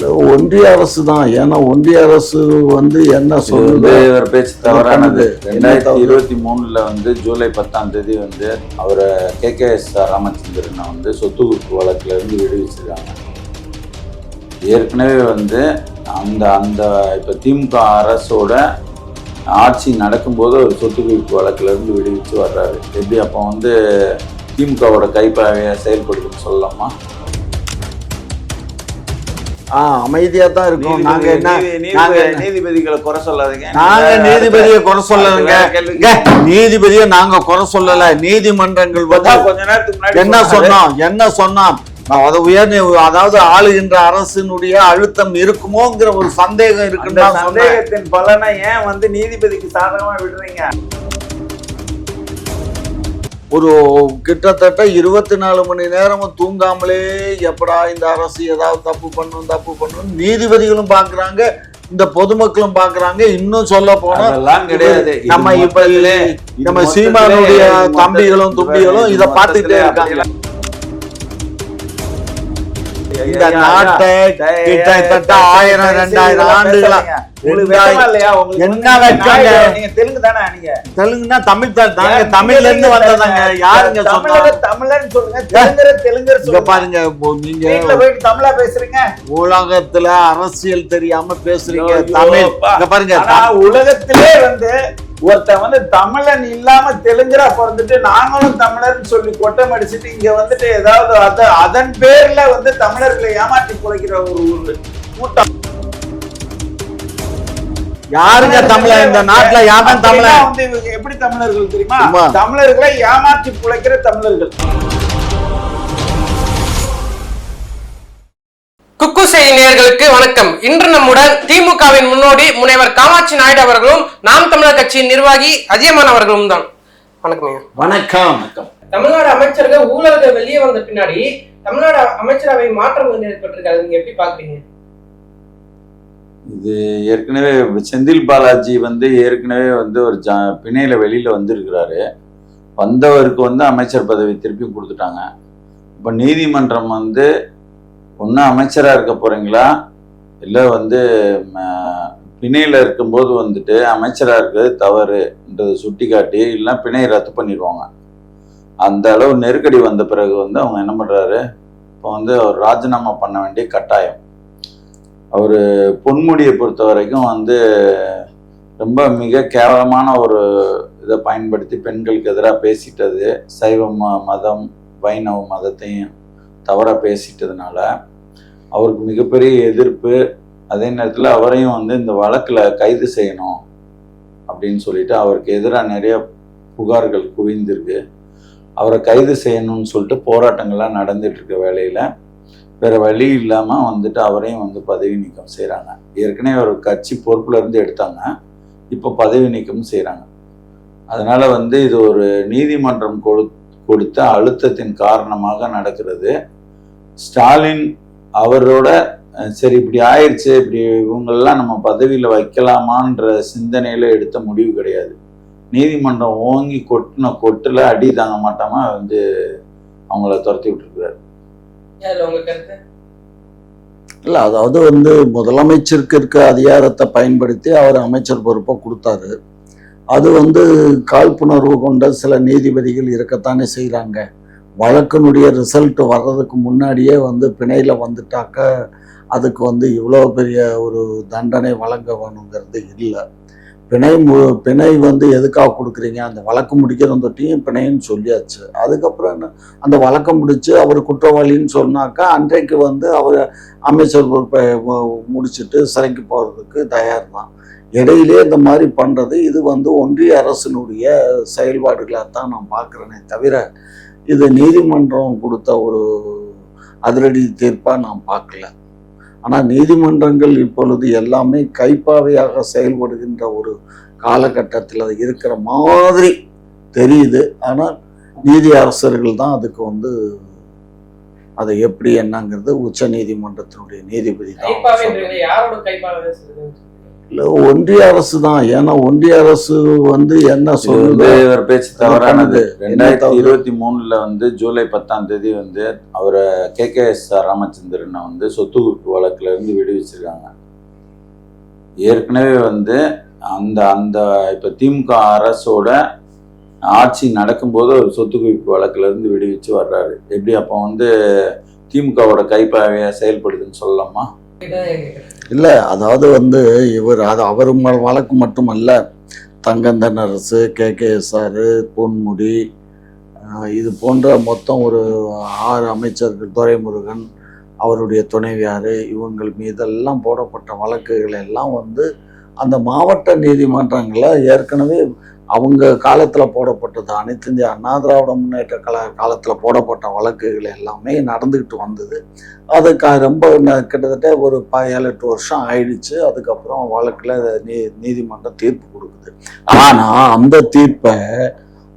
ஒன்றிய அரசு தான். ஏன்னா ஒன்றிய அரசு வந்து என்ன சொல்லுது? இவர் பேச்சு தவறானது ரெண்டாயிரத்தி? இருபத்தி மூணுல வந்து ஜூலை பத்தாம் தேதி வந்து அவரை கே. கே. எஸ். ராமச்சந்திரனை வந்து சொத்து குவிப்பு வழக்குல இருந்து விடுவிச்சிருக்காங்க. ஏற்கனவே வந்து அந்த அந்த இப்போ திமுக அரசோட ஆட்சி நடக்கும்போது ஒரு சொத்து குவிப்பு வழக்குல இருந்து விடுவிச்சு வர்றாரு. எப்படி அப்போ வந்து திமுகவோட கைப்பாவையை செயல்படுதுன்னு சொல்லலாமா? அமைதியா தான் இருக்கும். நாங்க என்ன நாங்க நீதி- நீதிபதிகளை குறை சொல்லாதீங்க. நாங்க நீதிபதியை குறை சொல்லலைங்க. நீதிபதியை நாங்க குறை சொல்லல. நீதிமன்றங்கள் வந்து கொஞ்ச நேரத்துக்கு முன்னாடி என்ன. சொன்னோம்? என்ன சொன்னோம்? அது உயர் அதாவது ஆளுகின்ற அரசினுடைய அழுத்தம் இருக்குமோங்கிற ஒரு சந்தேகம் சொன்னேன். சந்தேகத்தின் பலனை ஏன் வந்து நீதிபதிக்கு சாதகமா விடுறீங்க? ஒரு கிட்டத்தட்ட இருபத்தி நாலு மணி நேரமும் தூங்காமலே எப்படா இந்த அரசு ஏதாவது தப்பு பண்ணும் தப்பு பண்ணும் நீதிபதிகளும் பாக்குறாங்க இந்த பொதுமக்களும் பாக்குறாங்க. இன்னும் சொல்ல போனா கிடையாது. நம்ம இப்ப நம்ம சீமானுடைய தம்பிகளும் தும்பிகளும் இது பார்த்துட்டே இருக்காங்க. இந்த நாட்டை கிட்டத்தட்ட ஆயிரம் ரெண்டாயிரம் ஆண்டுகளா என்ன தெலுங்கு தானே நீங்க? தெலுங்குனா தமிழ் ஏன் தமிழ்ல இருந்து வந்ததாங்க. யாருங்க தமிழர்னு சொல்லுங்க. சொல்லுங்க. பாருங்க நீங்க போயிட்டு தமிழா பேசுறீங்க? உலகத்துல அரசியல் தெரியாம பேசுறீங்க. தமிழ். பாருங்க உலகத்திலே வந்து ஒருத்தன் வந்து தமிழன் இல்லாம தெலுங்கரா பிறந்துட்டு நாங்களும் தமிழர்னு சொல்லி கொட்டம் அடிச்சுட்டு இங்க வந்துட்டு ஏதாவது அத அதன் பேர்ல வந்து தமிழர்களை ஏமாற்றி குலைக்கிற ஒரு ஒரு கூட்டம் யாருங்க தமிழன்? இந்த நாட்டுல யாரும் தமிழன்? வந்து எப்படி தமிழர்கள் தெரியுமா. தமிழர்களை ஏமாற்றி குலைக்கிற தமிழர்கள். குக்கு செய்தி நேயர்களுக்கு வணக்கம். இன்று நம்முடன் திமுகவின் முன்னோடி முனைவர் காமாட்சி நாயுடு அவர்களும் நாம் தமிழர் கட்சியின் நிர்வாகி அஜயமான் அவர்களும் தான். வணக்கம் வணக்கம். தமிழ்நாடு அமைச்சர்கள் ஊழல்கள் வெளியே வந்த பின்னாடி தமிழ்நாடு அமைச்சரவை மாற்றம் வந்து ஏற்பட்டிருக்காது நீங்க எப்படி பாக்குறீங்க இது ஏற்கனவே செந்தில் பாலாஜி வந்து ஏற்கனவே வந்து ஒரு ஜா பிணையில வெளியில வந்திருக்கிறாரு. வந்தவருக்கு வந்து அமைச்சர் பதவி திருப்பி கொடுத்துட்டாங்க. இப்போ நீதிமன்றம் வந்து ஒன்று அமைச்சராக இருக்க போறீங்களா? இல்லை வந்து பிணையில் இருக்கும்போது வந்துட்டு அமைச்சராக இருக்கிறது தவறுன்றதை சுட்டி காட்டி இல்லைன்னா பிணையை ரத்து பண்ணிடுவாங்க. அந்த அளவு நெருக்கடி வந்த பிறகு வந்து அவங்க என்ன பண்ணுறாரு இப்போ வந்து அவர் ராஜினாமா பண்ண வேண்டிய கட்டாயம். அவர் பொன்முடியை பொறுத்த வரைக்கும் வந்து ரொம்ப மிக கேவலமான ஒரு இதை பயன்படுத்தி பெண்களுக்கு எதிராக பேசிட்டது. சைவ ம- மதம் வைணவ மதத்தையும் தவறாக பேசிட்டதுனால அவருக்கு மிகப்பெரிய எதிர்ப்பு. அதே நேரத்தில் அவரையும் வந்து இந்த வழக்கில் கைது செய்யணும் அப்படின்னு சொல்லிட்டு அவருக்கு எதிராக நிறைய புகார்கள் குவிந்திருக்கு. அவரை கைது செய்யணும்னு சொல்லிட்டு போராட்டங்கள்லாம் நடந்துட்டு இருக்க வேலையில் வேற வழி இல்லாமல் வந்துட்டு அவரையும் வந்து பதவி நீக்கம் செய்கிறாங்க ஏற்கனவே ஒரு கட்சி பொறுப்புல இருந்து எடுத்தாங்க. இப்போ பதவி நீக்கம் செய்கிறாங்க அதனால வந்து இது ஒரு நீதிமன்றம் கொடு கொடுத்த அழுத்தத்தின் காரணமாக நடக்கிறது. ஸ்டாலின் அவரோட சரி இப்படி ஆயிடுச்சு இப்படி இவங்களெல்லாம் நம்ம பதவியில வைக்கலாமான்ற சிந்தனையில எடுத்த முடிவு கிடையாது. நீதிமன்றம் ஓங்கி கொட்டின கொட்டுல அடி தாங்க மாட்டாம வந்து அவங்கள துரத்தி கருத்து? இல்ல அதாவது வந்து முதலமைச்சருக்கு இருக்க அதிகாரத்தை பயன்படுத்தி அவர் அமைச்சர் பொறுப்பை கொடுத்தாரு. அது வந்து காழ்ப்புணர்வு கொண்ட சில நீதிபதிகள் இருக்கத்தானே செய்கிறாங்க வழக்கினுடைய ரிசல்ட் வர்றதுக்கு முன்னாடியே வந்து பிணையில் வந்துட்டாக்க அதுக்கு வந்து இவ்வளோ பெரிய ஒரு தண்டனை வழங்க வேணுங்கிறது இல்லை. பிணை மு பிணை வந்து எதுக்காக கொடுக்குறீங்க? அந்த வழக்கு முடிக்கிற தொட்டியும் பிணைன்னு சொல்லியாச்சு. அதுக்கப்புறம் என்ன? அந்த வழக்கம் முடித்து அவர் குற்றவாளின்னு சொன்னாக்கா அன்றைக்கு வந்து அவர் அமைச்சர் பொறுப்பை முடிச்சுட்டு சிறைக்கு போகிறதுக்கு தயார் தான் இடையிலே இந்த மாதிரி பண்ணுறது இது வந்து ஒன்றிய அரசினுடைய செயல்பாடுகளாக தான் நான் பார்க்குறேனே தவிர இது நீதிமன்றம் கொடுத்த ஒரு அதிரடி தீர்ப்பாக நான் பார்க்கல. ஆனால் நீதிமன்றங்கள் இப்பொழுது எல்லாமே கைப்பாவையாக செயல்படுகின்ற ஒரு காலகட்டத்தில் அது இருக்கிற மாதிரி தெரியுது. ஆனால் நீதி அரசர்கள் தான் அதுக்கு வந்து அது எப்படி என்னங்கிறது உச்ச நீதிமன்றத்தினுடைய நீதிபதி தான் இல்ல ஒன்றிய அரசு தான். ஏன்னா ஒன்றிய அரசு வந்து என்ன சொல்லுது இவர் பேச்சு தவறானது. ரெண்டாயிரத்தி? இருபத்தி மூணுல வந்து ஜூலை பத்தாம் தேதி வந்து அவரை கே. கே. எஸ். ராமச்சந்திரனை வந்து சொத்து குவிப்பு வழக்குல இருந்து விடுவிச்சிருக்காங்க. ஏற்கனவே வந்து அந்த அந்த இப்ப திமுக அரசோட ஆட்சி நடக்கும்போது ஒரு சொத்து குவிப்பு வழக்குல இருந்து விடுவிச்சு வர்றாரு. எப்படி அப்போ வந்து திமுகவோட கைப்பாவையா செயல்படுதுன்னு சொல்லலாமா? இல்லை அதாவது வந்து இவர் அது அவர் ம- வழக்கு மட்டுமல்ல தங்கந்தன் அரசு கே கே எஸ்ஆர் பொன்முடி இது போன்ற மொத்தம் ஒரு ஆறு அமைச்சர்கள் துரைமுருகன் அவருடைய துணைவியார் இவங்கள் மீதெல்லாம் போடப்பட்ட வழக்குகள் எல்லாம் வந்து அந்த மாவட்ட நீதிமன்றங்களில் ஏற்கனவே அவங்க காலத்தில் போடப்பட்டது அனைத்து இந்திய அண்ணா திராவிட முன்னேற்ற கல காலத்தில் போடப்பட்ட வழக்குகள் எல்லாமே நடந்துக்கிட்டு வந்தது. அதுக்கு ரொம்ப கிட்டத்தட்ட ஒரு ப ஏழு எட்டு வருஷம் ஆயிடுச்சு. அதுக்கப்புறம் வழக்கில் நீ நீதிமன்றம் தீர்ப்பு கொடுக்குது. ஆனால் அந்த தீர்ப்பை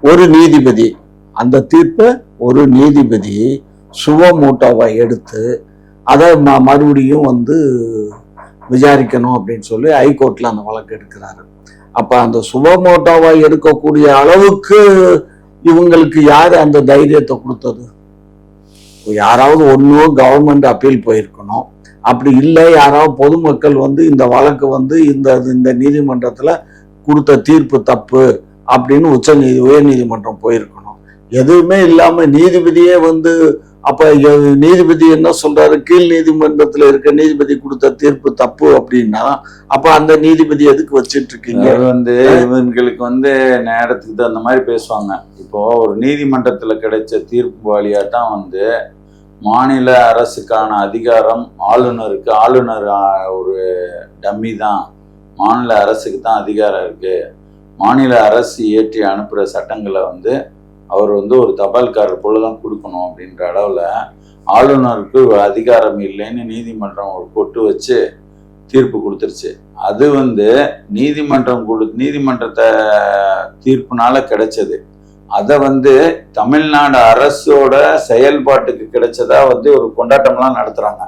ஒரு நீதிபதி அந்த தீர்ப்பை ஒரு நீதிபதி சுவமூட்டாவை எடுத்து அதை ம மறுபடியும் வந்து விசாரிக்கணும் அப்படின்னு சொல்லி ஹைகோர்ட்டில் அந்த வழக்கு எடுக்கிறாரு. அப்போ அந்த சுபமோட்டோவா எடுக்கக்கூடிய அளவுக்கு இவங்களுக்கு யார் அந்த தைரியத்தை கொடுத்தது? யாராவது ஒன்றும் கவர்மெண்ட் அப்பீல் போயிருக்கணும். அப்படி இல்லை யாராவது பொதுமக்கள் வந்து இந்த வழக்கு வந்து இந்த இந்த நீதிமன்றத்தில் கொடுத்த தீர்ப்பு தப்பு அப்படின்னு உச்ச நீதி உயர் நீதிமன்றம் போயிருக்கணும். எதுவுமே இல்லாம நீதிபதியே வந்து அப்ப நீதிபதி என்ன சொல்றாரு? கீழ் நீதிமன்றத்துல இருக்க நீதிபதி கொடுத்த தீர்ப்பு தப்பு அப்படின்னா அப்ப அந்த நீதிபதி எதுக்கு வச்சிட்டு இருக்கீங்க? வந்து இவங்களுக்கு வந்து நேரத்துக்கு தகுந்த மாதிரி பேசுவாங்க. இப்போ ஒரு நீதிமன்றத்துல கிடைச்ச தீர்ப்பு வழியா தான் வந்து மாநில அரசுக்கான அதிகாரம் ஆளுநருக்கு ஆளுநர் ஒரு டம்மி தான். மாநில அரசுக்கு தான் அதிகாரம் இருக்கு. மாநில அரசு ஏற்றி அனுப்புற சட்டங்களை வந்து அவர் வந்து ஒரு தபால்காரர் போல தான் கொடுக்கணும் அப்படின்ற அளவில் ஆளுநருக்கு அதிகாரம் இல்லைன்னு நீதிமன்றம் ஒரு கொட்டு வச்சு தீர்ப்பு கொடுத்துருச்சு. அது வந்து நீதிமன்றம் கொடு நீதிமன்றத்தை தீர்ப்புனால கிடைச்சது. அதை வந்து தமிழ்நாடு அரசோட செயல்பாட்டுக்கு கிடைச்சதா வந்து ஒரு கொண்டாட்டம்லாம் நடத்துகிறாங்க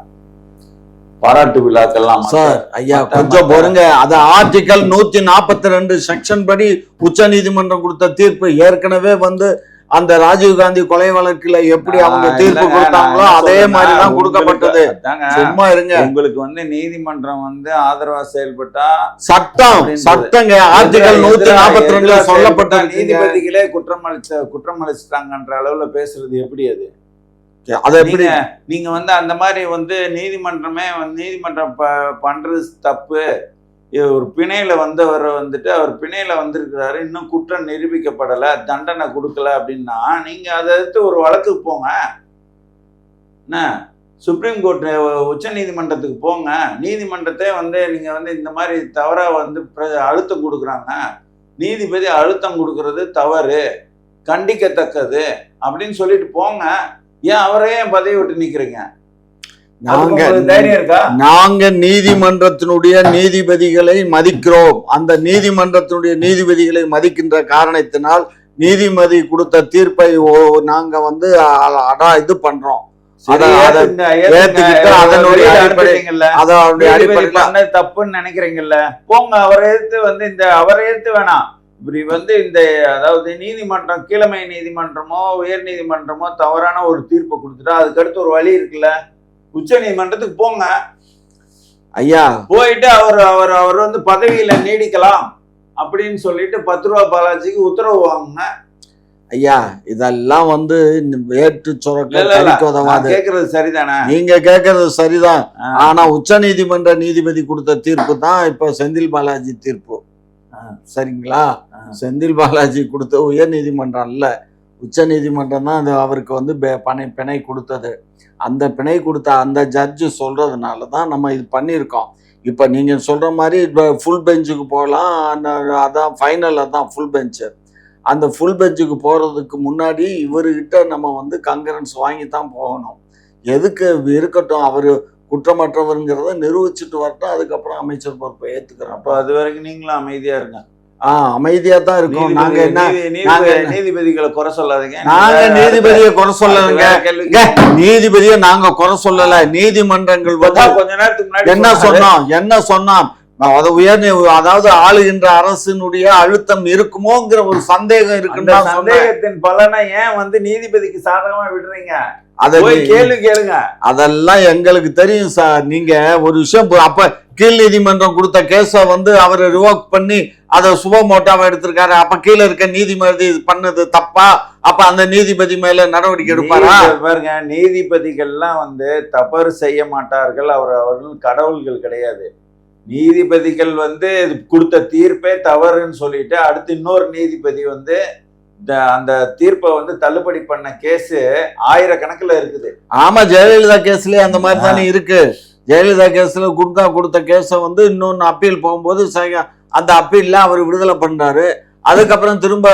பாராட்டு விழாக்கள்லாம் சார் ஐயா கொஞ்சம் பொறுங்க. அது ஆர்டிகல் நூத்தி நாற்பத்தி ரெண்டு செக்ஷன் படி உச்ச நீதிமன்றம் கொடுத்த தீர்ப்பு ஏற்கனவே வந்து அந்த ராஜீவ்காந்தி கொலை வழக்குல எப்படி அவங்க தீர்ப்பு கொடுத்தாங்களோ அதே சொல்றேன்னா, மாதிரி தான் உங்களுக்கு- கொடுக்கப்பட்டது. சும்மா இருங்க. உங்களுக்கு வந்து நீதிமன்றம் வந்து ஆதரவா செயல்பட்டா சட்டம். சட்டங்க ஆர்டிகல் நூத்தி நாற்பத்தி ரெண்டுல சொல்லப்பட்ட நீதிபதிகளே குற்றம் அளிச்ச குற்றம் அளிச்சிட்டாங்கன்ற அளவுல பேசுறது எப்படி அது? அது எப்படி? நீங்க வந்து அந்த மாதிரி வந்து நீதிமன்றமே நீதிமன்றம் ப- பண்றது தப்பு. ஒரு பிணையில வந்தவர் வந்துட்டு அவர் பிணையில வந்திருக்கிறாரு இன்னும் குற்றம் நிரூபிக்கப்படல தண்டனை கொடுக்கல அப்படின்னா நீங்க அதை எடுத்து ஒரு வழக்குக்கு போங்க. என்ன? சுப்ரீம் கோர்ட் உச்ச நீதிமன்றத்துக்கு போங்க. நீதிமன்றத்தை வந்து நீங்க வந்து இந்த மாதிரி தவறா வந்து அழுத்தம் கொடுக்குறாங்க. நீதிபதி அழுத்தம் கொடுக்கறது தவறு. கண்டிக்கத்தக்கது. அப்படின்னு சொல்லிட்டு போங்க. ஏன் அவரே பதவி விட்டு நிக்கிறீங்க? நாங்க நாங்க நீதிமன்றத்தினுடைய நீதிபதிகளை மதிக்கிறோம். அந்த நீதிமன்றத்தினுடைய நீதிபதிகளை மதிக்கின்ற காரணத்தினால் நீதிபதி கொடுத்த தீர்ப்பை ஓ- நாங்க வந்து அடா இது பண்றோம். தப்புன்னு நினைக்கிறீங்கல்ல? போங்க அவரை எடுத்து வந்து இந்த அவரை எடுத்து வேணாம். இப்படி வந்து இந்த அதாவது நீதிமன்றம் கீழமை நீதிமன்றமோ உயர் நீதிமன்றமோ தவறான ஒரு தீர்ப்பை கொடுத்துட்டா அதுக்கடுத்து ஒரு வழி இருக்குல்ல? உச்ச நீதிமன்றத்துக்கு போங்க. ஐயா. போயிட்டு அவர் அவர் அவர் வந்து பதவியில நீடிக்கலாம் அப்படின்னு சொல்லிட்டு பத்து ரூபா பாலாஜிக்கு உத்தரவு வாங்குங்க. ஐயா இதெல்லாம் வந்து இல்ல, சுரக்க கேக்குறது சரிதானே? நீங்க கேட்கறது சரிதான். ஆனா உச்ச நீதிமன்ற நீதிபதி கொடுத்த தீர்ப்பு தான் இப்ப செந்தில் பாலாஜி தீர்ப்பு. சரிங்களா. செந்தில் பாலாஜி கொடுத்த உயர் நீதிமன்றம் இல்ல உச்ச நீதிமன்றம் தான் அது அவருக்கு வந்து பணை பிணை கொடுத்தது. அந்த பிணை கொடுத்த அந்த ஜட்ஜு சொல்றதுனால தான் நம்ம இது பண்ணியிருக்கோம். இப்போ நீங்கள் சொல்கிற மாதிரி இப்போ ஃபுல் பெஞ்சுக்கு போகலாம் அந்த- அதான் ஃபைனல் அதான் ஃபுல் பெஞ்சு அந்த ஃபுல் பெஞ்சுக்கு போகிறதுக்கு முன்னாடி இவர்கிட்ட நம்ம வந்து கங்கரன்ஸ் வாங்கி தான் போகணும். எதுக்கு இருக்கட்டும் அவர் குற்றமற்றவருங்கிறத நிரூபிச்சுட்டு வரட்டும் அதுக்கப்புறம் அமைச்சர் பொறுப்பை ஏற்றுக்கிறோம் அப்போ அது வரைக்கும் நீங்களும் அமைதியாக இருங்க. ஆ அமைதியா தான் இருக்கும் நாங்க என்ன நாங்க? நீதிபதிகளை குறை சொல்லாதீங்க நாங்க நீதிபதியை குறை சொல்லலைங்க நீதிபதியை நாங்க குறை சொல்லல நீதிமன்றங்கள் கொஞ்ச நேரத்துக்கு முன்னாடி என்ன. சொன்னோம் என்ன சொன்னோம் அது உயர் அதாவது ஆளுகின்ற அரசினுடைய அழுத்தம் இருக்குமோங்கிற ஒரு சந்தேகம் சொன்னேன். சந்தேகத்தின் பலனை ஏன் வந்து நீதிபதிக்கு சாதகமா விடுறீங்க கேள்வி கேளுங்க. அதெல்லாம் எங்களுக்கு தெரியும் சார். நீங்க ஒரு விஷயம் அப்ப கீழ் நீதிமன்றம் கொடுத்த கேஸ வந்து அவர் ரிவோக் பண்ணி அதை சுபமோட்டாவை எடுத்திருக்காரு. அப்ப கீழே இருக்க நீதிபதி இது பண்ணது தப்பா? அப்ப அந்த நீதிபதி மேல நடவடிக்கை எடுப்பாரா? பாருங்க நீதிபதிகள்லாம் வந்து தவறு செய்ய மாட்டார்கள். அவர் அவர்கள் கடவுள்கள் கிடையாது. நீதிபதிகள் வந்து கொடுத்த தீர்ப்பே தவறுன்னு சொல்லிட்டு அடுத்து இன்னொரு நீதிபதி வந்து அந்த தீர்ப்பை வந்து தள்ளுபடி பண்ண கேஸ் ஆயிரக்கணக்குல இருக்குது. ஆமா ஜெயலலிதா கேஸ்லயே அந்த மாதிரி தானே இருக்கு. ஜெயலலிதா கேஸ்ல குட்கா கொடுத்த கேஸை வந்து இன்னொன்னு அப்பீல் போகும்போது அந்த அப்பீல்ல அவர் விடுதலை பண்றாரு. அதுக்கப்புறம் திரும்ப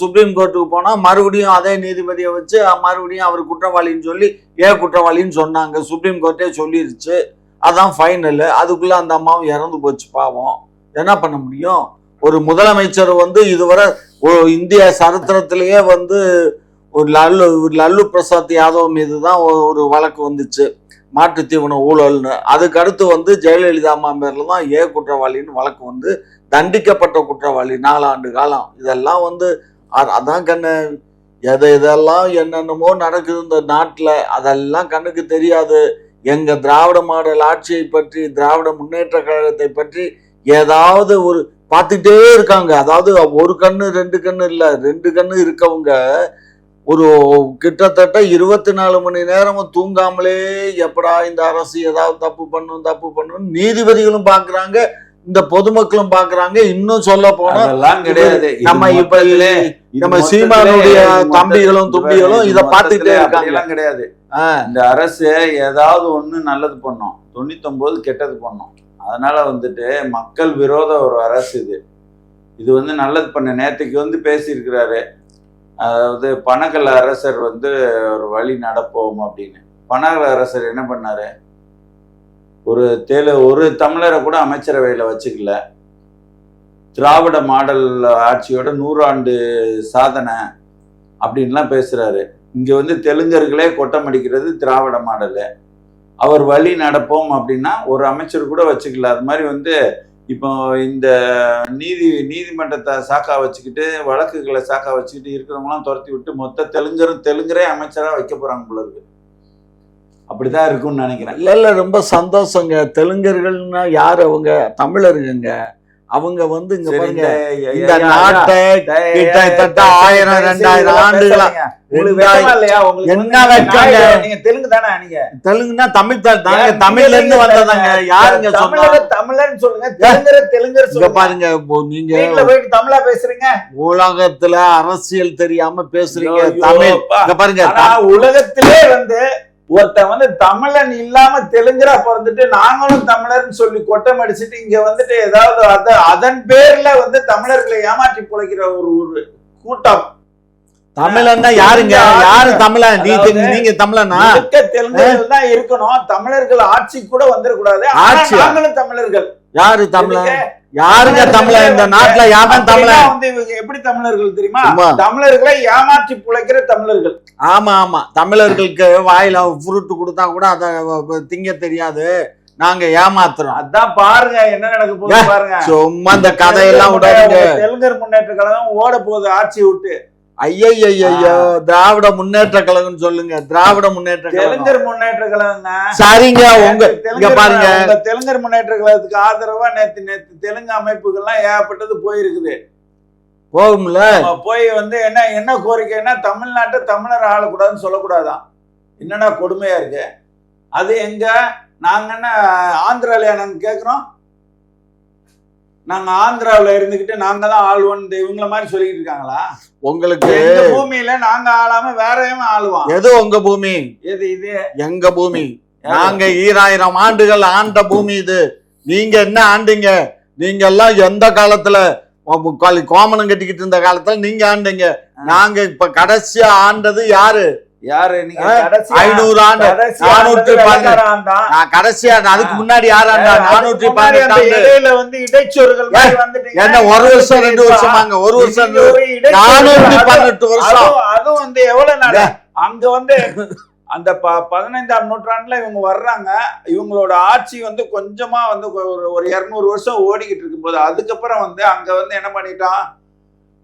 சுப்ரீம் கோர்ட்டுக்கு போனா மறுபடியும் அதே நீதிபதியை வச்சு மறுபடியும் அவர் குற்றவாளின்னு சொல்லி ஏன் குற்றவாளின்னு சொன்னாங்க. சுப்ரீம் கோர்ட்டே சொல்லிருச்சு. அதான் ஃபைனல். அதுக்குள்ள அந்த அம்மாவும் இறந்து போச்சு பாவம். என்ன பண்ண முடியும்? ஒரு முதலமைச்சர் வந்து இதுவரை இந்திய சரித்திரத்திலேயே வந்து ஒரு லல்லு லல்லு பிரசாத் யாதவ் மீது தான் ஒரு வழக்கு வந்துச்சு. மாட்டுத்தீவன ஊழல்னு. அதுக்கு அடுத்து வந்து ஜெயலலிதா அம்மா பேரில் தான் ஏ குற்றவாளின்னு வழக்கு வந்து தண்டிக்கப்பட்ட குற்றவாளி நாலாண்டு காலம். இதெல்லாம் வந்து அதான் கண்ணு. எதை இதெல்லாம் என்னென்னமோ நடக்குது இந்த நாட்டில். அதெல்லாம் கண்ணுக்கு தெரியாது. எங்கள் திராவிட மாடல் ஆட்சியை பற்றி திராவிட முன்னேற்ற கழகத்தை பற்றி ஏதாவது ஒரு பார்த்துட்டே இருக்காங்க. அதாவது ஒரு கண்ணு ரெண்டு கண்ணு இல்லை ரெண்டு கண்ணு இருக்கவங்க ஒரு கிட்டத்தட்ட இருபத்தி நாலு மணி நேரமும் தூங்காமலே எப்படா இந்த அரசு ஏதாவது தப்பு பண்ணும் தப்பு பண்ணும் நீதிபதிகளும் பாக்குறாங்க இந்த பொதுமக்களும் பாக்குறாங்க. இன்னும் சொல்ல போனா கிடையாது. நம்ம இப்ப நம்ம சீமானுடைய தம்பிகளும் தும்பிகளும் இது பார்த்துட்டே இருக்காங்க அப்படியெல்லாம் கிடையாது. இந்த அரசு ஏதாவது ஒண்ணு நல்லது பண்ணும். தொண்ணூத்தொன்பது கெட்டது பண்ணும். அதனால வந்துட்டு மக்கள் விரோத ஒரு அரசு இது. இது வந்து நல்லது பண்ண நேற்றுக்கு வந்து பேசியிருக்கிறாரு. அதாவது பனகல் அரசர் வந்து ஒரு வழி நடப்போம் அப்படின்னு. பனகல் அரசர் என்ன பண்ணாரு? ஒரு தெலு ஒரு தமிழரை கூட அமைச்சரவையில் வச்சுக்கல. திராவிட மாடல் ஆட்சியோட நூறாண்டு சாதனை அப்படின்லாம் பேசுகிறாரு இங்கே வந்து தெலுங்கர்களே கொட்டமடிக்கிறது திராவிட மாடலு. அவர் வழி நடப்போம் அப்படின்னா ஒரு அமைச்சர் கூட வச்சுக்கல. அது மாதிரி வந்து இப்போ இந்த நீதி நீதிமன்றத்தை சாக்கா வச்சுக்கிட்டு வழக்குகளை சாக்கா வச்சுக்கிட்டு இருக்கிறவங்களாம் துரத்தி விட்டு மொத்த தெலுங்கரும் தெலுங்கரே அமைச்சராக வைக்க போகிறாங்க போல இருக்கு. அப்படிதான் இருக்கும்னு நினைக்கிறேன். இல்லை இல்லை ரொம்ப சந்தோஷங்க. தெலுங்கர்கள்னா யார் அவங்க? தமிழருங்க அவங்க வந்து இங்க பாருங்க இந்த- நாட்டை கிட்டத்தட்ட ஆயிரம் ரெண்டாயிரம் ஆண்டுகளா என்ன நீங்க தெலுங்கு தானே நீங்க தெலுங்குனா தமிழ் ஏன் தமிழ்ல இருந்து வந்ததாங்க யாருங்க தமிழர் தமிழர்னு சொல்லுங்க தெலுங்கர் தெலுங்கர் சொல்லுங்க பாருங்க நீங்க போயிட்டு தமிழா பேசுறீங்க உலகத்துல அரசியல் தெரியாம பேசுறீங்க தமிழ் பாருங்க உலகத்திலே வந்து ஒருத்தன் வந்து தமிழன் இல்லாம தெலுங்கரா பிறந்துட்டு நாங்களும் தமிழர்னு சொல்லி கொட்டம் அடிச்சுட்டு இங்க வந்துட்டு ஏதாவது அத அதன் பேர்ல வந்து தமிழர்களை ஏமாற்றி பிழைக்கிற ஒரு ஒரு கூட்டம். தமிழன்னா யாருங்க? யாரு தமிழன்? நீங்க தமிழனா? இருக்க தெலுங்கர்கள் தான் இருக்கணும். தமிழர்கள் ஆட்சி கூட வந்துடக்கூடாது. ஆனா ஆட்சியா? நாங்களும் தமிழர்கள். யாரு தமிழன்? யாருங்க தமிழன் இந்த நாட்டுல யாரும் தமிழன் வந்து எப்படி தமிழர்கள் தெரியுமா. தமிழர்களை ஏமாற்றி பிழைக்கிற தமிழர்கள். ஆமா ஆமா. தமிழர்களுக்கு வாயில புருட்டு கொடுத்தா கூட அதை திங்க தெரியாது. நாங்க ஏமாத்துறோம். அதான் பாருங்க என்ன நடக்க போகுது பாருங்க. சும்மா இந்த கதையெல்லாம் விடாதீங்க. தெலுங்கர் முன்னேற்ற கழகம் ஓட போகுது ஆட்சி விட்டு. ஐயோ திராவிட முன்னேற்ற கழகம் சொல்லுங்க. திராவிட முன்னேற்ற தெலுங்கர் முன்னேற்ற கழகங்க சரிங்க உங்க இங்க பாருங்க. தெலுங்கர் முன்னேற்ற கழகத்துக்கு ஆதரவா நேத்து நேத்து தெலுங்கு அமைப்புகள்லாம் ஏகப்பட்டது போயிருக்குது. போகும்ல? போய் வந்து என்ன என்ன கோரிக்கைன்னா தமிழ்நாட்டை தமிழர் ஆளக்கூடாதுன்னு சொல்லக்கூடாதான். என்னடா கொடுமையா இருக்கு? அது எங்க? நாங்க என்ன ஆந்திராலயா நாங்க கேக்குறோம். நாங்க ஆந்திராவுல இருந்துகிட்டு நாங்க தான் ஆளுவோம் இவங்கள மாதிரி சொல்லிட்டு இருக்காங்களா? உங்களுக்கு பூமியில நாங்க ஆளாம வேற ஆளுவான்? எது உங்க பூமி? எது இது? எங்க பூமி? நாங்க ஈராயிரம் ஆண்டுகள் ஆண்ட பூமி இது. நீங்க என்ன ஆண்டீங்க? நீங்க எல்லாம் எந்த காலத்துல? கோமணம் கட்டிக்கிட்டு இருந்த காலத்துல நீங்க ஆண்டீங்க. நாங்க இப்ப கடைசியா ஆண்டது யாரு? யாரு? ஐநூறு ஆண்டு. நானூற்றி. நான் கடைசியா அதுக்கு முன்னாடி யார் ஆண்டா நானூற்றி பன்னெண்டு. வந்து வந்துட்டீங்க. என்ன ஒரு வருஷம் ரெண்டு வருஷமாங்க ஒரு வருஷம். நானூற்றி அதுவும் பன்னெண்டு வருஷம். அதுவும் அதுவும் வந்து எவ்வளவு நாள்? அங்க வந்து அந்த ப பதினைந்தாம் நூற்றாண்டுல இவங்க வர்றாங்க. இவங்களோட ஆட்சி வந்து கொஞ்சமா வந்து ஒரு ஒரு இரநூறு வருஷம் ஓடிக்கிட்டு இருக்கும்போது அதுக்கப்புறம் வந்து அங்க வந்து என்ன பண்ணிட்டான்?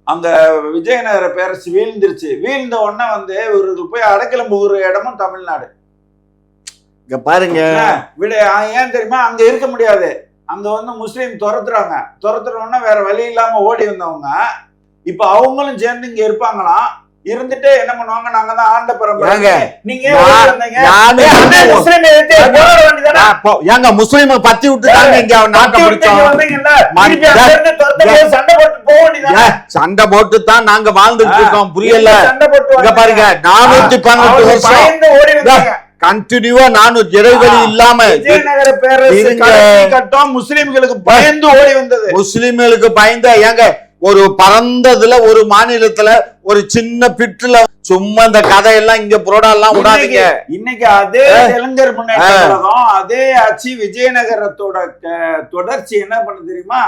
அங்க விஜயநகர பேரரசு வீழ்ந்துருச்சு. வீழ்ந்த உடனே வந்து இவருக்கு போய் அடைக்கலம் ஒரு இடமும் தமிழ்நாடு. இங்க பாருங்க? விட ஏன் தெரியுமா? அங்க இருக்க முடியாது. அங்க வந்து முஸ்லீம் துரத்துறாங்க. துரத்துற உடனே வேற வழி இல்லாம ஓடி வந்தவங்க. இப்ப அவங்களும் சேர்ந்து இங்க இருப்பாங்களாம். இருந்துட்டு என்ன பண்ணுவாங்க? நாங்க தான் ஆண்ட பரம்பரை. ஏங்க, நீங்க ஏங்க முஸ்லீம பத்தி இங்க நாட்டை விட்டு பிடிச்சோம். போது சண்டை போட்டு தான் நாங்க வாழ்ந்துட்டு இருக்கோம் புரியல. இங்க பாருங்க நானூத்தி பன்னெண்டு வருஷம். கண்டினியூவா நானூத்தி இடைவெளி. இல்லாம முஸ்லிம்களுக்கு பயந்து ஓடி வந்தது. முஸ்லிம்களுக்கு பயந்த ஏங்க ஒரு பறந்ததுல ஒரு மாநிலத்துல ஒரு சின்ன பிட்டுல சும்மா இந்த கதையெல்லாம் இங்க புரோடா எல்லாம் விடாதீங்க. இன்னைக்கு- அதே தெலுங்கர் முன்னேற்ற ஆ. கழகம் அதே ஆட்சி விஜயநகரத்தோட தொடர்ச்சி என்ன பண்ண தெரியுமா?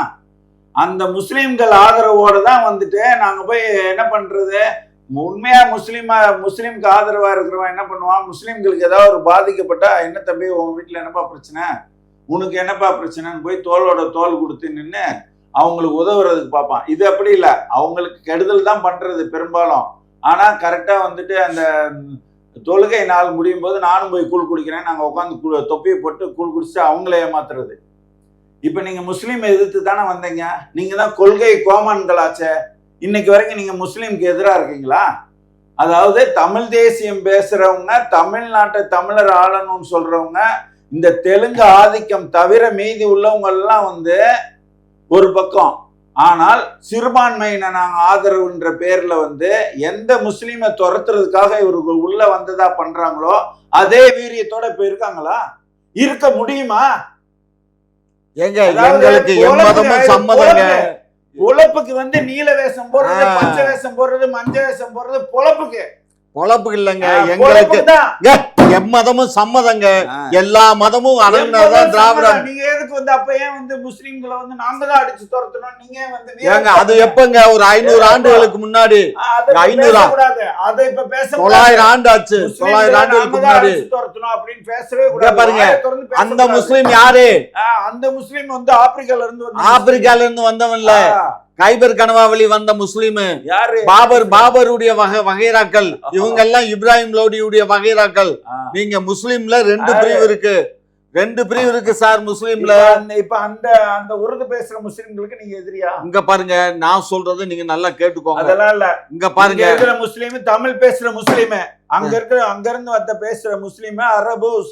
அந்த முஸ்லிம்கள் ஆதரவோட தான் வந்துட்டு நாங்க போய் என்ன பண்றது? உண்மையா முஸ்லீமா முஸ்லீம்க்கு ஆதரவா இருக்கிறவன் என்ன பண்ணுவான்? முஸ்லிம்களுக்கு ஏதாவது ஒரு பாதிக்கப்பட்டா என்ன தம்பி உங்க வீட்டுல என்னப்பா பிரச்சனை? உனக்கு என்னப்பா பிரச்சனைன்னு போய் தோளோட தோல் கொடுத்து நின்று அவங்களுக்கு உதவுறதுக்கு பார்ப்பான். இது அப்படி இல்லை. அவங்களுக்கு கெடுதல் தான் பண்றது பெரும்பாலும். ஆனால் கரெக்டாக வந்துட்டு அந்த தொழுகை நாள் முடியும் போது நானும் போய் கூழ் குடிக்கிறேன். நாங்கள் உட்காந்து தொப்பியை போட்டு கூழ் குடிச்சு அவங்கள ஏமாத்துறது. இப்போ நீங்கள் முஸ்லீம் எதிர்த்து தானே வந்தீங்க? நீங்கள் தான் கொள்கை கோமான்களாச்சே. இன்னைக்கு வரைக்கும் நீங்கள் முஸ்லீம்க்கு எதிராக இருக்கீங்களா? அதாவது தமிழ் தேசியம் பேசுகிறவங்க தமிழ்நாட்டை தமிழர் ஆளணும்னு சொல்கிறவங்க இந்த தெலுங்கு ஆதிக்கம் தவிர மீதி உள்ளவங்கள்லாம் வந்து ஒரு பக்கம் ஆனால் சிறுபான்மையின நாங்க ஆதரவுன்ற பேர்ல வந்து எந்த முஸ்லீமை துரத்துறதுக்காக இவர்கள் உள்ள வந்ததா பண்றாங்களோ அதே வீரியத்தோட இப்ப இருக்காங்களா இருக்க முடியுமா அதாவது எங்களுக்கு சம்மதங்க பொழப்பு. பொழப்புக்கு வந்து நீல வேஷம் போடுறது. பச்சை வேஷம் போடுறது மஞ்ச வேஷம் போடுறது பொழப்புக்கு பொழப்பு இல்லைங்க எங்களுக்கு. எம்மதமும் சம்மதங்க. எல்லா மதமும் அடங்கினதான் திராவிடம். நீங்க எதுக்கு வந்து அப்ப ஏன் வந்து முஸ்லிம்களை வந்து நாங்க தான் அடிச்சு துரத்தணும் நீங்க வந்து ஏங்க அது? எப்பங்க ஒரு ஐநூறு ஆண்டுகளுக்கு முன்னாடி ஆ, அதை இப்ப ஐநூறா? அதை இப்ப பேசக்கூடாது. தொள்ளாயிரம் ஆண்டு ஆச்சு தொள்ளாயிரம் ஆண்டுகளுக்கு முன்னாடி துரத்தணும் அப்படின்னு பேசவே கூடாது. பாருங்க, அந்த. முஸ்லிம் யாரு அந்த முஸ்லிம் வந்து ஆப்பிரிக்கால இருந்து வந்த ஆப்பிரிக்கால இருந்து வந்தவன் இல்ல ஆ, கைபர் கனவாவளி வந்த முஸ்லிம். பாபர் பாபருடைய வகை வகைராக்கள். இவங்க எல்லாம் இப்ராஹிம் லோடியுடைய வகைராக்கள். நீங்க முஸ்லிம்ல ரெண்டு? பிரிவு இருக்கு. ரெண்டு பிரிவு இருக்கு சார் முஸ்லிம்ல. இப்ப அந்த- அந்த உருது பேசுற முஸ்லிம்களுக்கு நீங்க எதிரியா? இங்க பாருங்க நான் சொல்றதை நீங்க நல்லா கேட்டுக்கோங்க. அதெல்லாம் இல்ல. இங்க பாருங்க. முஸ்லீம் தமிழ் பேசுற முஸ்லீம். அங்க இருக்கிற அங்க இருந்து வந்த பேசுற முஸ்லீம் அரபு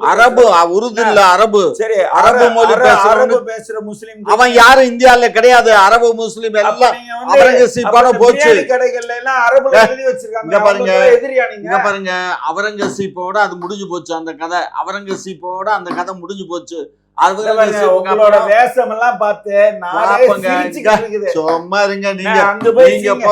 அரபு உருது இல்ல அரபு. சரி அரபு அர- மொழி அரபு பேசுற முஸ்லீம் அவன் யாரும் இந்தியால கிடையாது. அரபு முஸ்லிம் எல்லாம் அப்ப இந்த போச்சு. கடைகள்ல எல்லாம் அரபுல எழுதி வச்சிருக்காங்க. பாருங்க. எதிரியா நீங்க? பாருங்க. அவரங்கசீப்போட அது முடிஞ்சு போச்சு. அந்த கதை. அவரங்கசீப்போட அந்த கதை முடிஞ்சு போச்சு. உங்களோட வேஷம் எல்லாம் பார்த்து சும்மா இருங்க நீங்க நான் அங்க போய் நீங்க.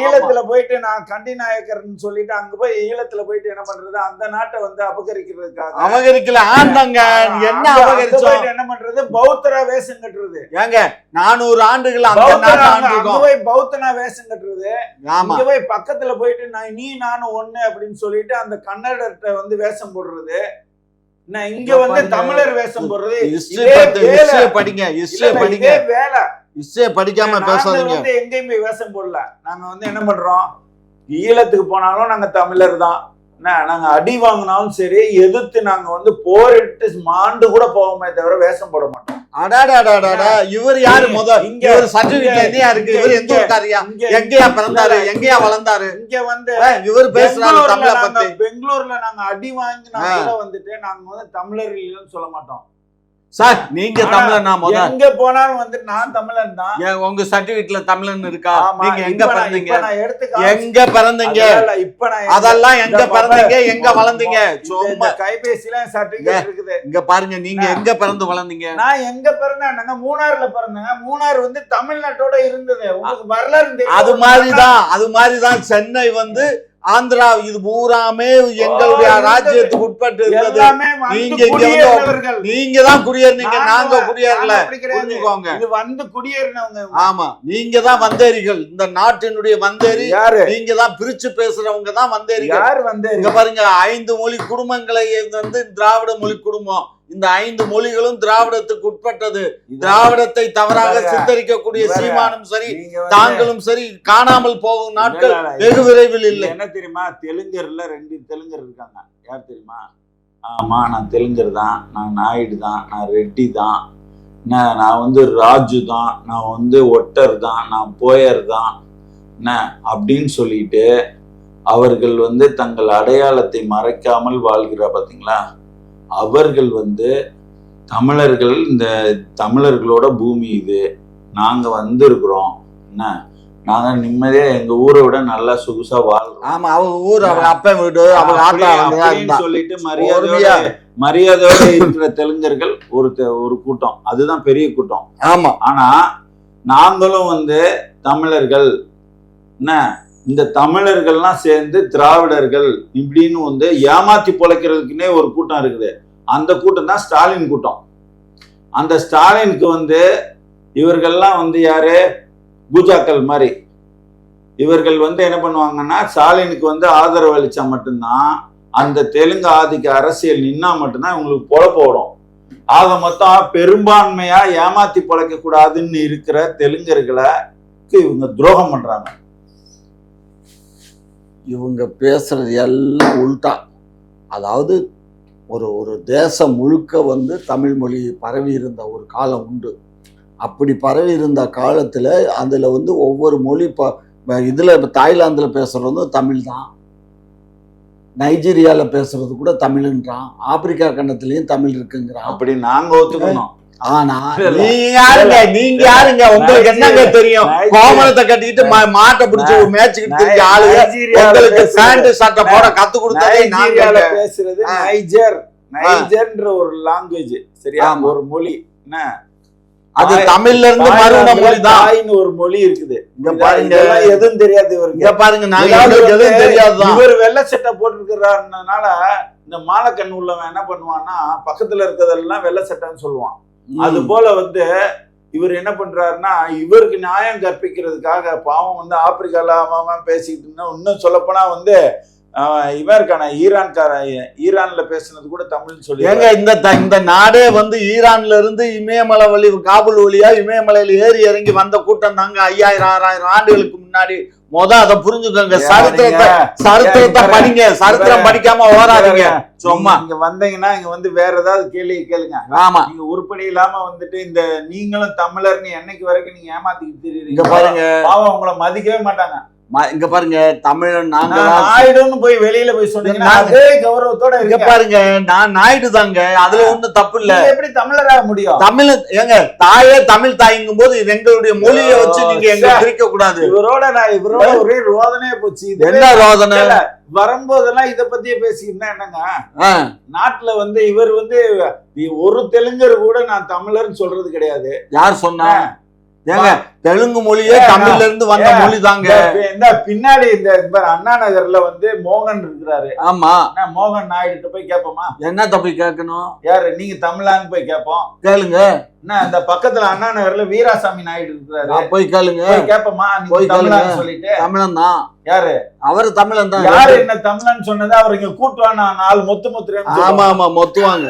ஈழத்துல போயிட்டு நான் கண்டி நாயக்கர்னு சொல்லிட்டு அங்க போய் ஈழத்துல போயிட்டு என்ன பண்றது? அந்த நாட்டை வந்து அபகரிக்கிறதுக்காக. அவகரிக்கல ஆண்டாங்க என்ன போயிட்டு என்ன பண்றது? பௌத்தரா வேஷம் கட்டுறது. ஏங்க நானூறு ஆண்டுகள் அந்த பௌத்தரா நாட்டு போய் பௌத்தனா வேஷம் கட்டுறது. ஆமா. போய் பக்கத்துல போயிட்டு நான் நீ நானும் ஒண்ணு அப்படின்னு சொல்லிட்டு அந்த கன்னடத்தை வந்து வேஷம் போடுறது. நான் இங்க வந்து. தமிழர் வேஷம் போடுறது ஹிஸ்டரி இதே பத்தி வேலை. ஹிஸ்டரி படிங்க இல்ல, ஹிஸ்டரி இல்ல, படிங்க வேலை. ஹிஸ்டரி படிக்காம பேசாதீங்க. வந்து எங்கேயும் வேஷம் போடல. நாங்க வந்து என்ன பண்றோம்? ஈழத்துக்கு போனாலும் நாங்க தமிழர் தான். என்ன, நாங்க அடி வாங்கினாலும் சரி எதிர்த்து நாங்க வந்து போரிட்டு மாண்டு கூட போவோமே தவிர வேஷம் போட மாட்டோம். அடாடாடாடாடா இவர் யாரு முத? இங்க- இவர் சர்டிபிகேட் என்னையா இருக்கு? இவர் எந்த ஊர்க்காரியா? எங்கேயா பிறந்தாரு? எங்கேயா வளர்ந்தாரு? இங்க வந்து இவர் பேசுறாரு தமிழ பத்தி. பெங்களூர்ல நாங்க அடி. கூட வந்துட்டு நாங்க வந்து தமிழர் இல்லைன்னு சொல்ல மாட்டோம். சார் நீங்க தமிழன் நான் எங்க போனாலும் வந்து நான் தமிழன் தான். உங்க சர்டிபிகேட்ல தமிழன் இருக்கா? நீங்க எங்க பிறந்தீங்க? எங்க பிறந்தீங்க? இப்ப நான் அதெல்லாம் எங்க பிறந்தீங்க? எங்க வளர்ந்தீங்க? சும்மா கைபேசியில சர்டிபிகேட் இருக்குது. இங்க பாருங்க நீங்க எங்க பிறந்து வளர்ந்தீங்க? நான் எங்க பிறந்தேன் நாங்க மூணாறுல பிறந்தேங்க. மூணாறு வந்து தமிழ்நாட்டோட இருந்தது. உங்களுக்கு வரலாறு அது மாதிரிதான் அது மாதிரிதான் சென்னை வந்து ஆந்திரா இது பூராமே எங்களுடைய. ராஜ்யத்துக்கு உட்பட்டு இருந்தது. நீங்க இங்க வந்து நீங்க தான் குடியேறினீங்க. நாங்க- குடியேறல. புரிஞ்சுக்கோங்க. இது வந்து குடியேறினவங்க. ஆமா. நீங்க தான் வந்தேரிகள். இந்த நாட்டினுடைய வந்தேரி. நீங்க தான் பிரிச்சு பேசுறவங்க தான் வந்தேரிகள். யார் இங்க பாருங்க ஐந்து மொழி குடும்பங்களை வந்து திராவிட மொழி குடும்பம். இந்த ஐந்து மொழிகளும் திராவிடத்துக்கு உட்பட்டது. திராவிடத்தை தவறாக சித்தரிக்கக்கூடிய சீமானும் சரி தாங்களும் சரி காணாமல் போகும் நாட்கள் வெகு விரைவில் இல்லை. என்ன தெரியுமா? தெலுங்கர்ல ரெண்டு தெலுங்கர் இருக்காங்க. யார் தெரியுமா? ஆமா நான் தெலுங்கர் தான். நான் நாயுடு தான். நான் ரெட்டி தான். நான் நான் வந்து ராஜு தான். நான் வந்து ஒட்டர் தான். நான் போயர் தான். என்ன? அப்படின்னு சொல்லிட்டு அவர்கள் வந்து தங்கள் அடையாளத்தை மறைக்காமல் வாழ்கிறா பாத்தீங்களா? அவர்கள் வந்து தமிழர்கள் இந்த தமிழர்களோட பூமி இது. நாங்க வந்திருக்கிறோம். என்ன? நாங்க நிம்மதியா எங்க ஊரை விட நல்லா சொகுசா வாழ்றோம். ஆமா அவங்க ஊர் அவங்க அப்பா வீடு அவங்க. சொல்லிட்டு பொறுமையா. மரியாதையோட மரியாதையோட இருக்கிற தெலுங்கர்கள் ஒரு ஒரு கூட்டம். அதுதான் பெரிய கூட்டம். ஆமா. ஆனா நாங்களும் வந்து தமிழர்கள். என்ன? இந்த தமிழர்கள்லாம் சேர்ந்து திராவிடர்கள் இப்படின்னு வந்து ஏமாத்தி பொழைக்கிறதுக்குன்னே ஒரு கூட்டம் இருக்குது. அந்த கூட்டம் தான் ஸ்டாலின் கூட்டம். அந்த ஸ்டாலினுக்கு வந்து இவர்கள்லாம் வந்து யாரு? பூஜாக்கள் மாதிரி. இவர்கள் வந்து என்ன பண்ணுவாங்கன்னா ஸ்டாலினுக்கு வந்து ஆதரவு அளிச்சா மட்டும்தான் அந்த தெலுங்கு ஆதிக்க அரசியல் நின்னா மட்டும்தான் இவங்களுக்கு பொழப்பு வரும் ஆக மொத்தம் பெரும்பான்மையா ஏமாத்தி பொழைக்க கூடாதுன்னு இருக்கிற தெலுங்கர்களை இவங்க துரோகம் பண்றாங்க. இவங்க பேசுகிறது எல்லாம் உள்டா. அதாவது ஒரு ஒரு தேசம் முழுக்க வந்து தமிழ் மொழி பரவி இருந்த ஒரு காலம் உண்டு. அப்படி பரவி இருந்த காலத்தில் அதில் வந்து ஒவ்வொரு மொழி ப இதில் இப்போ தாய்லாந்தில் பேசுகிறதும் தமிழ் தான். நைஜீரியாவில் பேசுறது கூட தமிழ்ன்றான். ஆப்பிரிக்கா கண்டத்துலேயும் தமிழ் இருக்குங்கிறான். அப்படி நாங்கள் ஒத்துக்கணும். ஆனால் நீங்க யாருங்க? நீங்க யாருங்க? உங்களுக்கு என்னங்க தெரியும்? நைஜீரியா- கோமணத்தை கட்டிட்டு மாட்டை பிடிச்சு மேய்ச்சிக்கிட்டு தெரிஞ்ச ஆளுங்க. உங்களுக்கு பேண்ட் சட்டை போட கத்து கொடுத்ததே நைஜீரியால நாங்க பேசுறது. நைஜர். நைஜர்ன்ற ஒரு லாங்குவேஜ் சரியா. ஒரு மொழி. என்ன? அது தமிழ்ல இருந்து தாய்லாந்துல மொழி தான் தாய்ன்னு ஒரு மொழி இருக்குது. இங்க பாருங்க. எதுவும் தெரியாது இவருக்கு. இங்க பாருங்க நாங்க எதுவும் தெரியாதுதான். இவர் வெள்ளை சட்டை போட்டுருக்கிறாருனால இந்த மாலக்கண் உள்ளவன் என்ன பண்ணுவான்னா பக்கத்துல இருக்கிறதெல்லாம் வெள்ளை சட்டைன்னு சொல்லுவான். அது போல வந்து இவர் என்ன பண்றாருன்னா இவருக்கு நியாயம் கற்பிக்கிறதுக்காக பாவம் வந்து ஆப்பிரிக்கால அவன் பேசிக்கிட்டு இருந்தா இன்னும் சொல்லப்போனா வந்து இவன் இருக்கான ஈரான்கார ஈரான்ல பேசுனது கூட தமிழ்னு சொல்லி ஏங்க இந்த இந்த நாடே வந்து ஈரான்ல இருந்து இமயமலை வழி காபூல் வழியா இமயமலையில ஏறி இறங்கி வந்த கூட்டம் தாங்க. ஐயாயிரம் ஆறாயிரம் ஆண்டுகளுக்கு முன்னாடி. மொத அதை புரிஞ்சுக்கோங்க. சரித்திரத்தை சரித்திரத்தை படிங்க. சரித்திரம் படிக்காம ஓடாதீங்க. சும்மா. இங்க வந்தீங்கன்னா இங்க வந்து வேற ஏதாவது கேள்வி கேளுங்க. ஆமா. நீங்க உருப்படி இல்லாம வந்துட்டு இந்த நீங்களும் தமிழர்னு என்னைக்கு வரைக்கும் நீங்க ஏமாத்திக்கிட்டு தெரியுறீங்க பாருங்க. பாவம் உங்களை மதிக்கவே மாட்டாங்க. இங்க பாருங்க தமிழன் நாங்க நான் ஆயிடும்னு போய் வெளியில போய் சொன்னீங்கன்னா நாங்க- அதே கௌரவத்தோட இங்க பாருங்க நான் நாயுடு தாங்க. அதுல ஒண்ணும் தப்பு இல்ல. எப்படி தமிழராக முடியும்? தமிழ் ஏங்க தாயே தமிழ் தாய்ங்கும் போது இது எங்களுடைய மொழியை வச்சு நீங்க எங்க. பிரிக்க கூடாது இவரோட நான் இவரோட ஒரே ரோதனையே போச்சு. என்ன ரோதனை? வரும்போதெல்லாம் இத பத்தியே பேசிக்கிட்டா என்னங்க? நாட்டுல வந்து இவர் வந்து ஒரு தெலுங்கர் கூட நான் தமிழர்னு சொல்றது கிடையாது. யார் சொன்னா? ஏங்க தெலுங்கு மொழியே தமிழ்ல இருந்து வந்த மொழி தாங்க இந்த- பின்னாடி இந்த அண்ணா நகர்ல வந்து மோகன் இருக்கிறாரு. ஆமா. மோகன் நாயுடு போய் கேட்போமா என்ன தப்பி கேட்கணும் யாரு நீங்க தமிழான்னு போய் கேட்போம் கேளுங்க. என்ன இந்த பக்கத்துல அண்ணா நகர்ல வீராசாமி நாயுடு இருக்கிறாரு. போய் கேளுங்க. போய் கேட்போமா போய் கேளுங்க. சொல்லிட்டு. தமிழன் தான் யாரு? அவர் தமிழன் தான் யாரு என்ன தமிழன்னு சொன்னது அவர் இங்க கூட்டுவா நான் நாலு மொத்து மொத்துறேன்னு ஆமா ஆமா மொத்துவாங்க.